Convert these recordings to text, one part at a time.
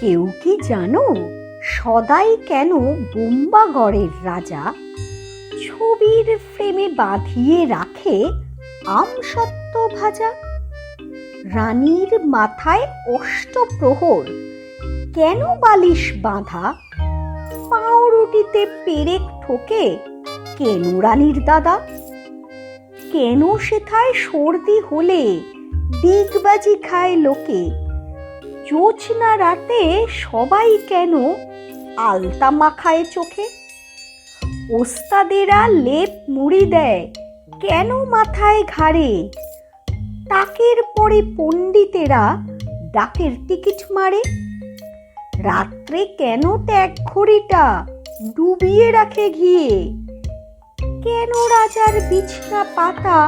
কেউ কি জানো সদাই কেন বোম্বাগড়ের রাজা ছবির ফ্রেমে বাঁধিয়ে রাখে আমসত্ত্ব ভাজা? রানীর মাথায় অষ্টপ্রহর কেন বালিশ বাঁধা? পাউরুটিতে পেরেক ঠোকে কেন রানীর দাদা? কেন সেথায় সর্দি হলে দিগবাজি খায় লোকে? জোছনা রাতে সবাই কেন আলতা মাখায় চোখে? ওস্তাদেরা লেপ মুড়ি দেয়, কেন মাথায় ঘাড়ে? টাকের পরে পণ্ডিতেরা ডাকের টিকিট মারে। রাত্রে কেন ত্যাগ ঘড়িটা ডুবিয়ে রাখে ঘিয়ে? কেন রাজার বিছনা পাতা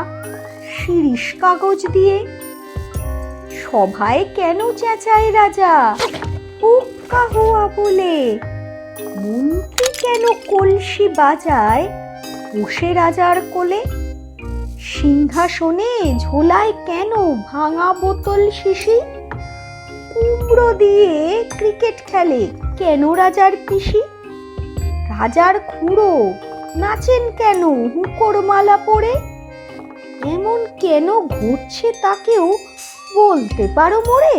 শিরিষ কাগজ দিয়ে? সভায় কেন চেঁচায় রাজা? হুক্কা হুয়া বলে। মন্ত্রী কেন কলসি বাজায় বসে রাজার কোলে? সিংহাসনে ঝোলায় কেন ভাঙা বোতল শিশি? কুমড়ো দিয়ে ক্রিকেট খেলে কেন রাজার পিসি? রাজার খুঁড়ো নাচেন কেন হুকোর মালা পরে? এমন কেন ঘটছে তাকেও বলতে পারো মোরে?